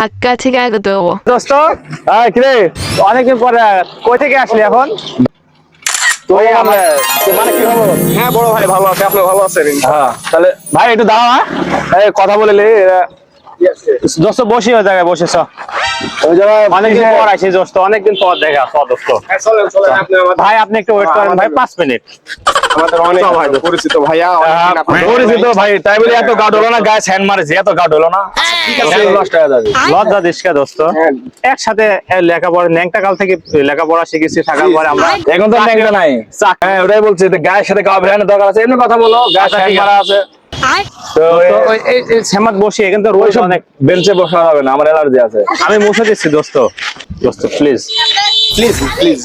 ঢাকা থেকে আগত দোস্ত হ্যাঁ কিরে অনেকদিন পরে কই থেকে আসলি এখন? মানে কি খবর? হ্যাঁ বড় ভাই ভালো আছে আপনি ভালো আছেন হ্যাঁ তাহলে ভাই একটু দাও হ্যাঁ? কথা বলে লে এরা- দোস্ত বসি ওই জায়গায় বসেছ ওই জায়গায় অনেকদিন পর আসি দোস্ত অনেকদিন পর দেখা দোস্ত। হ্যাঁ ভাই আপনি একটু ওয়েট করেন ভাই পাঁচ মিনিট। আমাদের অনেক পরিচিত ভাইয়া পরিচিত ভাই তাই বলে এত গাড হলো না গায়ে স্যান্ড মারেছি এত গাড হলো না। লজ্জা দিস দোস্ত? হ্যাঁ। একসাথে লেখাপড়া ন্যাংটা কাল থেকে লেখাপড়া শিখেছি থাকার পরে আমরা এখন তো ন্যাংটা নাই। হ্যাঁ ওটাই বলছি যে গায়ের সাথে গাওয়া বেরানোর দরকার আছে এমনি কথা বলো গায়ে আচ্ছা, মারা আছে। তো তো ওই- এই এই বসি কিন্তু রোজ অনেক বেঞ্চে বসা হবে না আমার অ্যালার্জি আছে। আমি মুছে দিচ্ছি দোস্ত। দোস্ত প্লিজ প্লিজ প্লিজ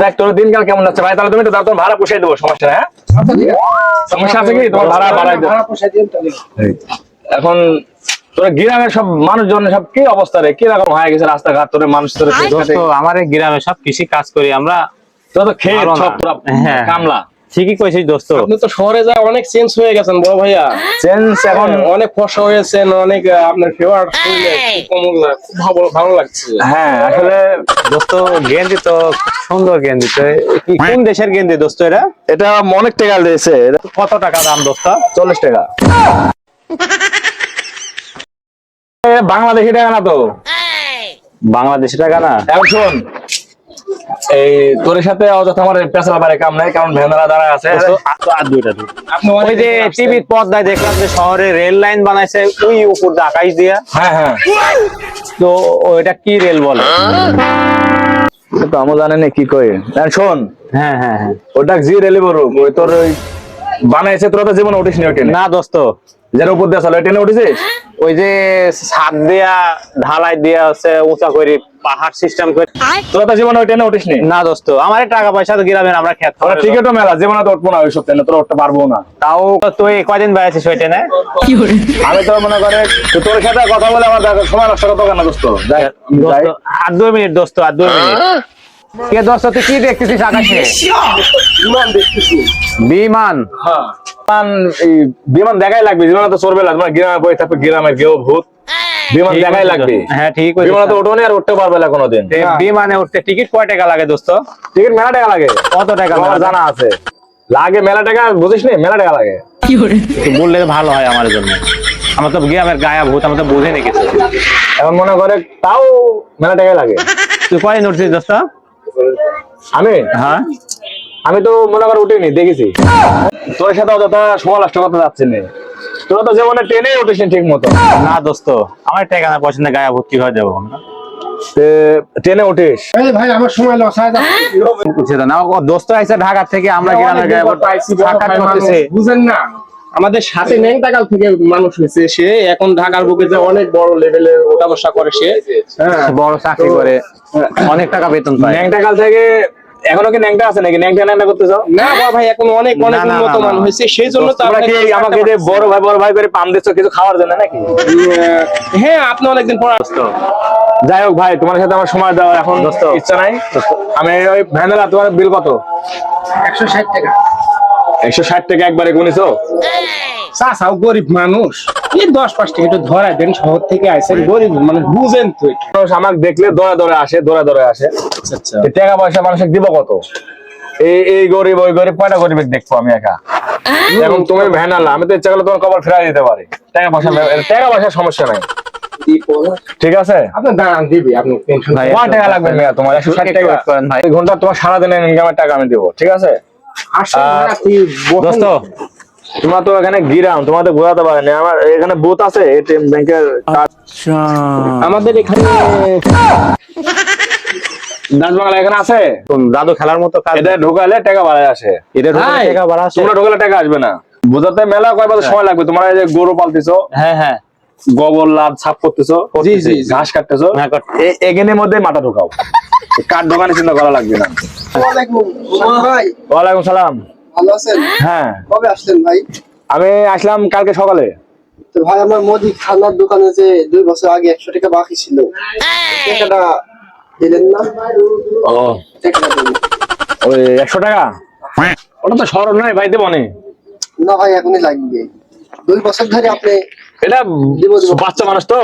দেখ তোর দিনকাল কেমন যাচ্ছে? ভাই তাহলে তুমি তো দাও ভাড়া পুষাই দেবো সমস্যা হ্যাঁ? সমস্যা আছে কি? তোমার ভাড়া ভাড়া ভাড়া পোষাই দিন তাহলে এখন তোর গ্রামের সব মানুষজন সব কি অবস্থা রে? কি হয়ে গেছে রাস্তাঘাট? তোর মানুষ তোর আমার গ্রামে সব কৃষি কাজ করি আমরা তোর তো খেয়ে ভালো সব হ্যাঁ। কামলা। ঠিকই কইছিস দোস্ত। আপনি তো শহরে যায় অনেক চেঞ্জ হয়ে গেছেন বড় ভাইয়া। চেঞ্জ এখন এখন অনেক ফসা হয়েছেন অনেক আপনার ফেভার ভালো ভালো লাগছে। হ্যাঁ আসলে দোস্ত গেন্দি তো সুন্দর গেন্দি তো কি কোন দেশের গেন্দি দোস্ত এটা? এটা অনেক টাকা দিয়েছে। কত টাকা দাম দোস্ত? চল্লিশ টাকা। এ, বাংলাদেশি টাকা না তো? বাংলাদেশি টাকা না? এখন শোন এই তোর সাথে অযথা আমার পেশাল বারে কাম নাই কারণ ভ্যানরা দাঁড়ায় আছে। দোস্ত, আর দুইটা ওই যে টিভির পর্দায় দেখলাম যে শহরে রেল লাইন বানাইছে ওই উপর দিয়ে আকাশ দিয়া। হ্যাঁ হ্যাঁ। তো ওইটা কি রেল বলে? সে তো আমি জানে না কি শোন হ্যাঁ হ্যাঁ হ্যাঁ। ওটা জি রেলি বড় ওই তোর ওই বানাইছে তোরা তো জীবন উঠিস না দোস্ত। যার উপর দিয়ে ওই ট্রেনে উঠেছিস ওই যে ছাদ দিয়া ঢালাই দিয়া হচ্ছে উঁচা করে পাহাড় সিস্টেম করে। তোরা তো জীবনে ওই ট্রেনে উঠিস না দোস্ত আমার টাকা পয়সা তো গ্রামের আমরা খেত। ওরা টিকিটও মেলা জীবনে তো উঠবো না ওইসব ট্রেনে তোরা উঠতে পারব না। তাও তুই কয়দিন বেড়াইছিস ওই ট্রেনে? আমি তো মনে করে তোর সাথে কথা বলে আমার সময় নষ্ট করতে কেন দোস্ত। যাই আমি দোস্ত, আর দুই মিনিট দোস্ত আর দুই মিনিট। কে দোস্ত তুই কি দেখতেছিস আকাশে? বিমান দেখতেছি। বিমান? হ্যাঁ। বিমান দেখাই লাগবে জীবনে তো চলবে না তোমার গ্রামে বই থাকবে গ্রামের কেউ ভূত। বিমান দেখাই লাগবে। হ্যাঁ ঠিক কইছিস। বিমানে তো নি আর উঠতে পারবে না কোনোদিন। বিমানে উঠতে টিকিট কয় টাকা লাগে দোস্ত? টিকিট মেলা টাকা লাগে। কত টাকা আমার লাগে? জানা আছে। লাগে মেলা টাকা বুঝিস নি? মেলা টাকা লাগে। একটু বললে ভালো হয় আমার জন্য। আমার তো গ্রামের গায়া ভূত আমার তো বুঝে নি কিছু। এখন মনে করে তাও মেলা টাকা লাগে। তুই কয়দিন উঠছিস দোস্ত? আমি? হ্যাঁ। আমি তো মনে করে উঠিনি দেখেছি। তোর সাথে অযথা সময় নষ্ট করতে যাচ্ছি না। তোরা তো যেমন ট্রেনে উঠিস ঠিক মতো না দোস্ত আমার টাকা না পছন্দ গায়া ভর্তি হয়? তে ট্রেনে উঠিস। এই ভাই আমার সময় লস হয়ে না দোস্ত আইসা ঢাকা থেকে আমরা গ্রামের গায়ে সাক্ষাৎ করতেছি। বুঝেন না। আমাদের সাথে ন্যাংটাকাল থেকে মানুষ হয়েছে সে। এখন ঢাকার বুকে যে অনেক বড় লেভেলের ওঠা বসা করে সে। হ্যাঁ বড় চাকরি করে। অনেক টাকা বেতন পায়। ন্যাংটা কাল থেকে এখনও কি ন্যাংটা আছে নাকি? ন্যাংটা ন্যাংটা করতেছ না ভাই এখন অনেক অনেক না, না, উন্নত মান হয়েছে সেই জন্য তো আপনাকে আমাকে যে বড় ভাই বড় ভাই করে পাম দিচ্ছ কিছু খাওয়ার জন্য নাকি? হ্যাঁ আপনি অনেকদিন পর যাই হোক ভাই তোমার সাথে আমার সময় দেওয়ার এখন ইচ্ছা নাই। আমি ওই ভ্যানেলা তোমার বিল কত? একশো ষাট টাকা। একশো ষাট টাকা একবারে গুনিছো? গরিব মানুষ। এই দশ পাঁচ টাকা একটু দেন শহর থেকে আইসেন গরিব মানুষ বুঝেন তো মানুষ আমাকে দেখলে দৌড়ে দৌড়ে আসে দৌড়ে দৌড়ে আসে। আচ্ছা টাকা পয়সা দিব কত? এই এই গরিব ওই গরিব কয়টা গরিব দেখব আমি একা? এখন তুমি ভ্যানালা আমি তো ইচ্ছা করলে তোমার কবর ফেরাই দিতে পারি। টাকা পয়সা টাকা পয়সার সমস্যা নাই। ঠিক আছে? আপনার দাঁড়ান দিবি আপনি টেনশন ভাই, কয় টাকা লাগবে তোমার? একশো ষাট একটু টাকা। ভাই। এই ঘণ্টা তোমার সারাদিনের ইনকামের টাকা আমি দেবো ঠিক আছে? দোস্ত তোমার তো এখানে গিরাম তোমার তো ঘোরাতে পারেনি। আমার এখানে বুথ আছে এটিএম ব্যাংকের আমাদের এখানে ডাচ বাংলা এখানে আছে? দাদু খেলার মতো এটা ঢোকালে টাকা বাড়ায় আসে। এটা ঢুকে টাকা বাড়া আছে? তোমরা ঢোকালে টাকা আসবে না। বুঝাতে মেলা কয় বছর সময় লাগবে? তোমরা এই যে গরু পালতেছো হ্যাঁ হ্যাঁ। গোবর লাভ ছাপ করতেছো জি, জি, জি। ঘাস কাটতেছো। হ্যাঁ, এখানের মধ্যে মাথা ঢোকাও। কাঠ দোকানে চিন্তা করা লাগবে না। ওয়ালাইকুম সালাম। ভালো আছেন? হ্যাঁ। কবে আসলেন ভাই? আমি আসলাম কালকে সকালে। তো ভাই আমার মোদি খানার দোকানে যে দুই বছর আগে একশো টাকা বাকি ছিল টাকাটা দিলেন না? ও। ওই একশো টাকা? ওটা তো সরল নয় ভাই দেবো না। ভাই এখনই লাগবে। দুই বছর ধরে আপনি এটা। বাচ্চা মানুষ তো।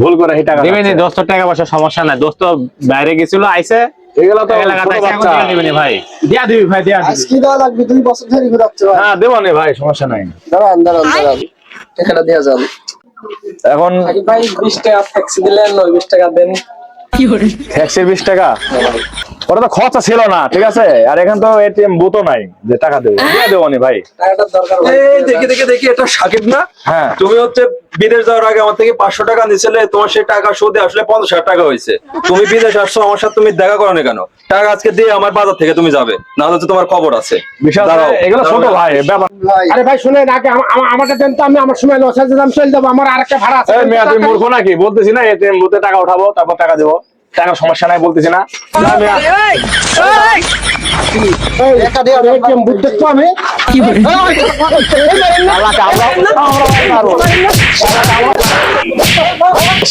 ভুল করে এই টাকা দিবেনি দোস্ত টাকা পয়সা সমস্যা নাই। দোস্ত বাইরে গেছিল আইসে এগুলো তো ছোট বাচ্চা। দিয়ে ভাই? দিয়া দিবি ভাই দিয়া দিবি। আজকে দেওয়া লাগবে দুই বছর ধরে ঘুরাচ্ছে ভাই। হ্যাঁ দেবো নে ভাই সমস্যা নাই। দাঁড়ান দাঁড়ান দাঁড়ান। টাকাটা দেওয়া যাবে এখন ভাই বিশ টাকা ট্যাক্সি দিলেন ওই বিশ টাকা দেন। একশো বিশ টাকা? ওটা তো খরচা ছিল না ঠিক আছে? আর এখান তো এটিএম বুথও নাই যে টাকা দেবো। দিয়ে দেবো নি ভাই। দেখি দেখি দেখি এটা সাকিব না? হ্যাঁ। তুমি হচ্ছে বিদেশ যাওয়ার আগে আমার থেকে পাঁচশো টাকা নিছিলে তোমার সেই টাকা সুদে আসলে পঞ্চাশ হাজার টাকা হয়েছে। তুমি বিদেশ আসছো আমার সাথে তুমি দেখা করো না কেন? টাকা আজকে দিয়ে আমার বাজার থেকে তুমি যাবে না হলে তোমার খবর আছে। বিশাল এগুলো ছোট ভাই ব্যাপার ভাই। আরে ভাই শুনে আগে আমা- আমা- আমাকে দেন তো আমি আমার সময় লস আছে আমি চলে যাব আমার আরেকটা ভাড়া আছে। এই মূর্খ নাকি? বলতেছি না এটিএম বুথে টাকা উঠাবো তারপর টাকা দেবো। সমস্যা নাই বলতেছি না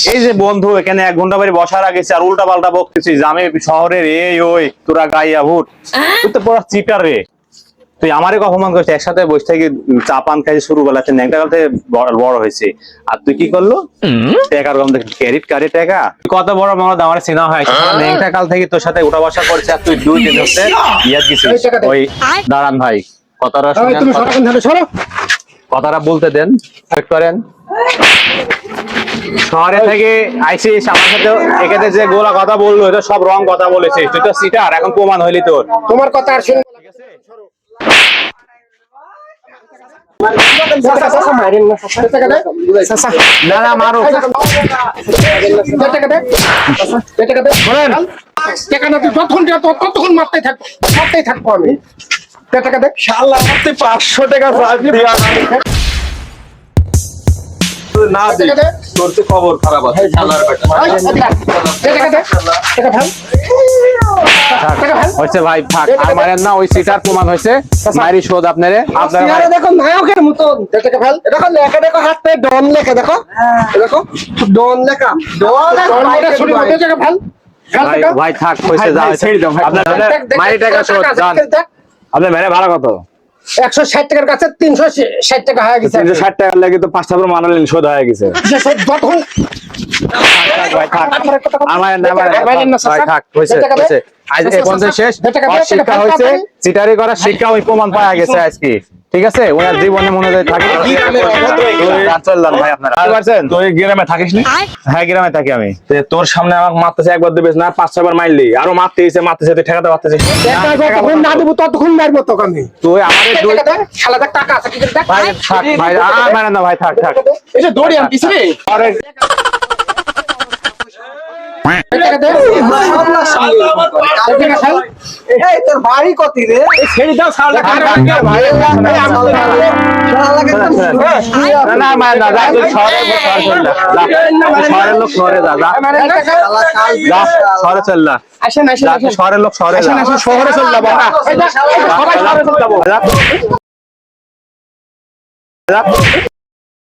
এই যে বন্ধু এখানে এক ঘণ্টা বাড়ি বসার আগে আর উল্টা পাল্টা বকতেছিস যে আমি শহরের এই ওই তোরা গাইয়া ভুট তুই তো পুরো চিটার রে তুই আমারই অপমান করছিস একসাথে বসে থেকে চা পান খাই শুরু বেলাতে ন্যাংটা কাল থেকে বড় হয়েছে। আর তুই কি করল? টাকার কম ক্রেডিট কার্ডে টাকা। তুই কত বড় মনে আমার চেনা হয় ন্যাংটা কাল থেকে তোর সাথে উঠা বসা করছে আর তুই দুই দিন হচ্ছে ইয়াদ গেছিস। ওই দাঁড়ান ভাই কথাটা এই, শুনেন, তুমি সরকার ধারে সরো কথাটা বলতে দেন চেক করেন। শহরে থেকে আইসিস আমার সাথে এখানে যে গোলা কথা বলল এটা সব রং কথা বলেছিস। তুই তো সিটার এখন প্রমাণ হইলি তোর। তোমার কথা আর শুনব ততক্ষণ মারতেই থাকব মারতেই থাকব আমি টাকা দে শালা পাঁচশো টাকা না দে তোর তো খবর খারাপ আছে। হচ্ছে ভাই। থাক আর মারেন না ওই সিটার প্রমাণ হয়েছে। মারি শোধ আপনারে। আপনারা দেখো নায়কের মতন। দে ফেল। দেখো লেখা দেখো হাত ডন লেখা দেখো। দেখো ডন লেখা। ডন তোর ছুরি মধ্যে টাকা ফেল। ফেল ভাই। থাক হয়েছে যা আপনার দেখ, দেখ, মারি টাকা শোধ যান। আপনার মেরে ভাড়া কত? একশো ষাট টাকার কাছে তিনশো ষাট টাকা হয়ে গেছে তিনশো ষাট টাকা লাগে তো পাঁচটা করে মানালেন শোধ হয়ে গেছে থাক আমার না আমার। থাক। হয়েছে আজ এই পর্যন্ত শেষ। শিক্ষা হয়েছে টাকা ফেল। চিটারি করা শিক্ষা ওই প্রমাণ পাওয়া গেছে আজকে। ঠিক আছে? ওনার জীবনে মনে হয় থাকে ভাই আপনারা তুই গ্রামে থাকিস নি? হ্যাঁ গ্রামে থাকি আমি। তোর সামনে আমাকে মারতেছে একবার দিবিস না পাঁচ ছবার মারলি আরও মারতে এসে মারতেছে তুই ঠেকাতে পারতেছিস না? টাকা যতক্ষণ না। দেবো ততক্ষণ মারবো তোকে আমি। তুই আমাদের টাকা আছে। ভাই থাক ভাই আর মানে না ভাই থাক দড়ি। আরে টাকা দে। টাকা ফেল। এই তোর বাড়ি কত রে ছেড়ে দাও, শোনেন। না যা তুই শহরে শহরের লোক শহরে যা শহরে চল যা আসেন, আসেন, যা আসেন। তুই শহরের লোক শহরে শহরে চল যাব না। এই দেখ, সবাই শহরে চল যাব। যা। যা।